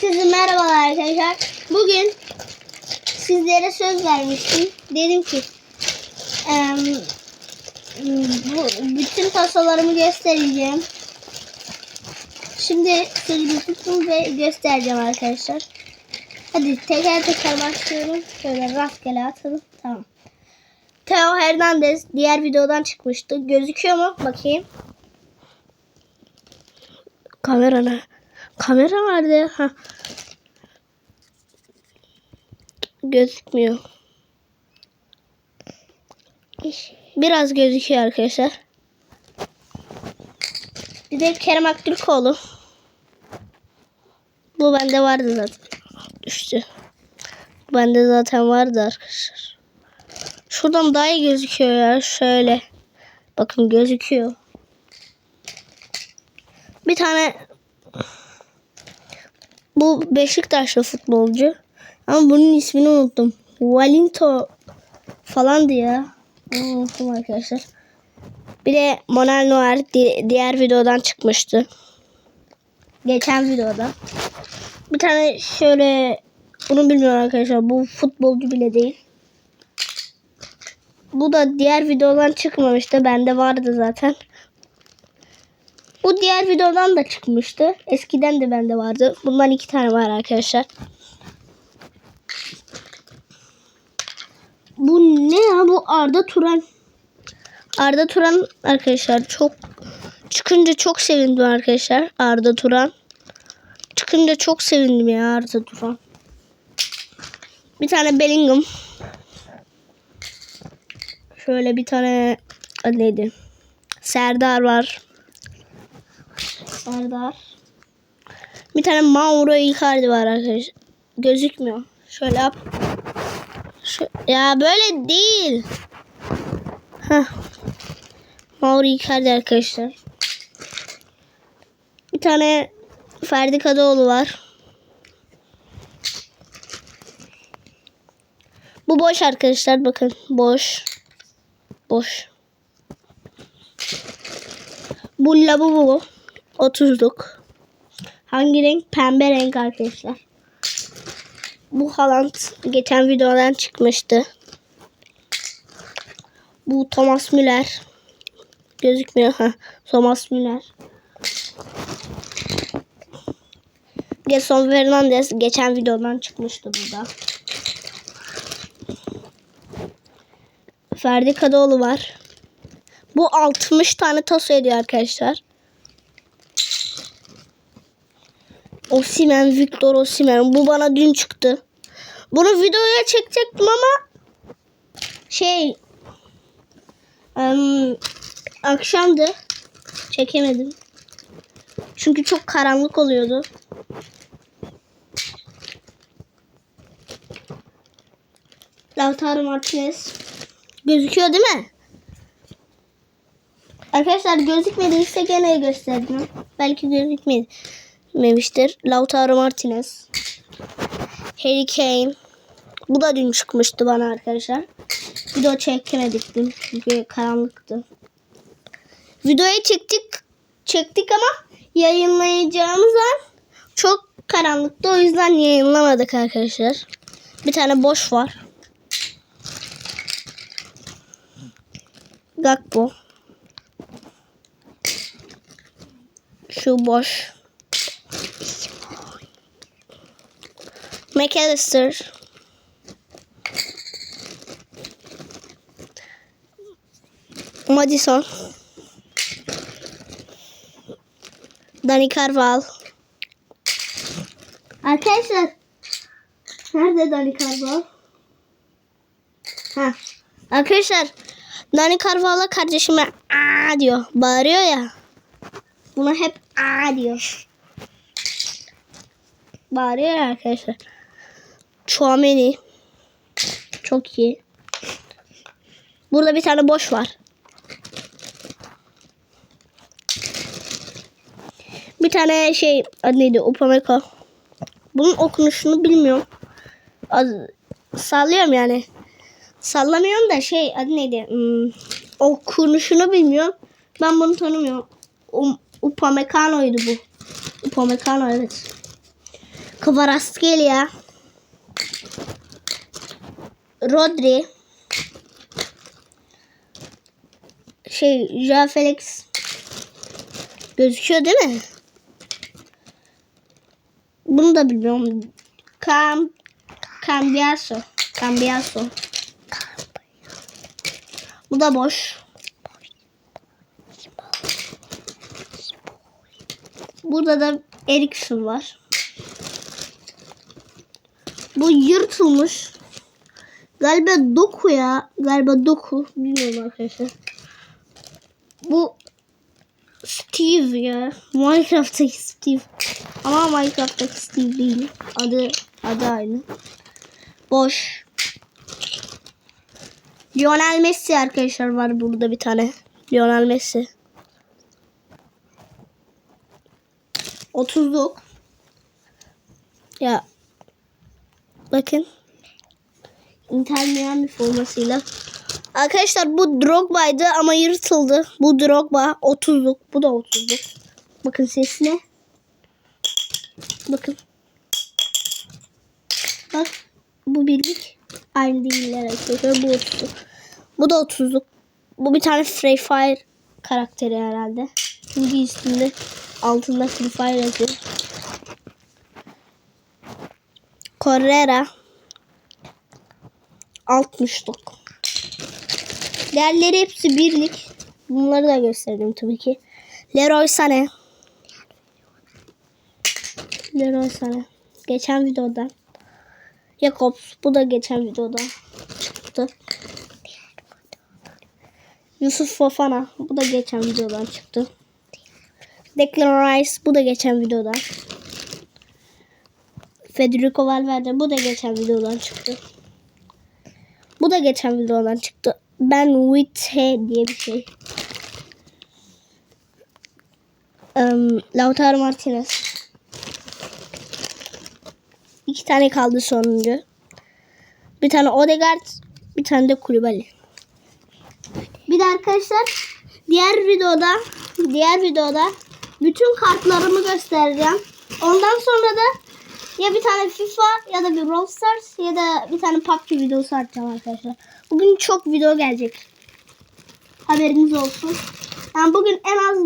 Herkese merhabalar arkadaşlar. Bugün sizlere söz vermiştim. Dedim ki em, bu bütün tasolarımı göstereceğim. Şimdi sözü tuttum ve göstereceğim arkadaşlar. Hadi teker teker başlıyorum. Şöyle rastgele atalım. Tamam. Teo Hernandez diğer videodan çıkmıştı. Gözüküyor mu? Bakayım. Kamera ne? Kamera nerede? Ha. Gözükmüyor. Biraz gözüküyor arkadaşlar. Bir de Kerem Aktürkoğlu. Bu bende vardı zaten. Düştü. Bende zaten vardı arkadaşlar. Şuradan daha iyi gözüküyor ya. Şöyle. Bakın gözüküyor. Bir tane bu Beşiktaşlı futbolcu. Ama bunun ismini unuttum. Valinto falan diye. Unuttum arkadaşlar. Bir de Monal Noir di- diğer videodan çıkmıştı. Geçen videoda. Bir tane şöyle bunu bilmiyorum arkadaşlar. Bu futbolcu bile değil. Bu da diğer videodan çıkmamıştı. Bende vardı zaten. Bu diğer videodan da çıkmıştı. Eskiden de bende vardı. Bundan iki tane var arkadaşlar. Bu ne ya? Bu Arda Turan. Arda Turan arkadaşlar çok çıkınca çok sevindim arkadaşlar. Arda Turan. Çıkınca çok sevindim ya Arda Turan. Bir tane Bellingham. Şöyle bir tane neydi? Serdar var. Serdar. Bir tane Mauro Icardi var arkadaşlar. Gözükmüyor. Şöyle yap. Şu, ya böyle değil. Heh. Mauro Icardi arkadaşlar. Bir tane Ferdi Kadıoğlu var. Bu boş arkadaşlar bakın. Boş. Boş. Bu lavabo. 30'luk. Hangi renk? Pembe renk arkadaşlar. Bu Haaland geçen videodan çıkmıştı. Bu Thomas Müller. Gözükmüyor. ha. Thomas Müller. Gerson Fernandez geçen videodan çıkmıştı burada. Ferdi Kadıoğlu var. Bu 60 tane taso ediyor arkadaşlar. Osimen, Victor Osimen. Bu bana dün çıktı. Bunu videoya çekecektim ama şey em, akşamdı. Çekemedim. Çünkü çok karanlık oluyordu. Lautaro Martinez. Gözüküyor değil mi? Arkadaşlar gözükmediyse gene gösterdim. Belki gözükmemiştir. Lautaro Martinez. Harry Kane. Bu da dün çıkmıştı bana arkadaşlar. Video çekemedik dün. Çünkü karanlıktı. Videoyu çektik. Çektik ama yayınlayacağımız an çok karanlıktı. O yüzden yayınlamadık arkadaşlar. Bir tane boş var. Gakpo. Şu boş. McAllister. Madison. Dani Carval. Arkadaşlar. Nerede Dani Carval? Ha. Arkadaşlar. Dani Carval'a kardeşime aa diyor. Bağırıyor ya. Buna hep aa diyor. Bağırıyor arkadaşlar. Chouameni. Çok iyi. Burada bir tane boş var. Bir tane şey adı neydi? Upamecano. Bunun okunuşunu bilmiyorum. Az, sallıyorum yani. Sallamıyorum da şey adı neydi? Hmm, okunuşunu bilmiyorum. Ben bunu tanımıyorum. Um, Upamecano'ydu bu. Upamecano evet. Kvaratskhelia. Rodri. Şey, Joao Felix. Gözüküyor değil mi? Bunu da bilmiyorum. Cam Cambiaso. Cambiaso. Bu da boş. Burada da Ericsson var. Bu yırtılmış. Galiba Doku ya. Galiba Doku. Bilmiyorum arkadaşlar. Bu Steve ya. Minecraft'taki Steve. Ama Minecraft'taki Steve değil. Adı adı aynı. Boş. Lionel Messi arkadaşlar var burada bir tane. Lionel Messi. 30'luk. Ya bakın. Inter Miami formasıyla. Arkadaşlar bu Drogba'ydı ama yırtıldı. Bu Drogba 30'luk. Bu da 30'luk. Bakın sesine. Bakın. Bak bu birlik. Aynı değiller arkadaşlar. Bu 30'luk. Bu da 30'luk. Bu bir tane Free Fire karakteri herhalde. Çünkü üstünde altında Free Fire yazıyor. Correra 60'lık. Değerleri hepsi birlik. Bunları da gösterdim tabii ki. Leroy Sané. Leroy Sané. Geçen videoda. Jakobs. Bu da geçen videoda çıktı. Yusuf Fofana. Bu da geçen videodan çıktı. Declan Rice. Bu da geçen videodan. Federico Valverde. Bu da geçen videodan çıktı. Bu da geçen videodan çıktı. Ben Witte diye bir şey. Um, Lautaro Martinez. İki tane kaldı sonuncu. Bir tane Odegaard, bir tane de Kulübali. Bir de arkadaşlar diğer videoda diğer videoda bütün kartlarımı göstereceğim. Ondan sonra da ya bir tane FIFA ya da bir Brawl Stars ya da bir tane PUBG videosu atacağım arkadaşlar. Bugün çok video gelecek. Haberiniz olsun. Yani bugün en az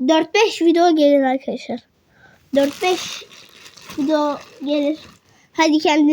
4-5 video gelir arkadaşlar. 4-5 video gelir. Hadi kendinize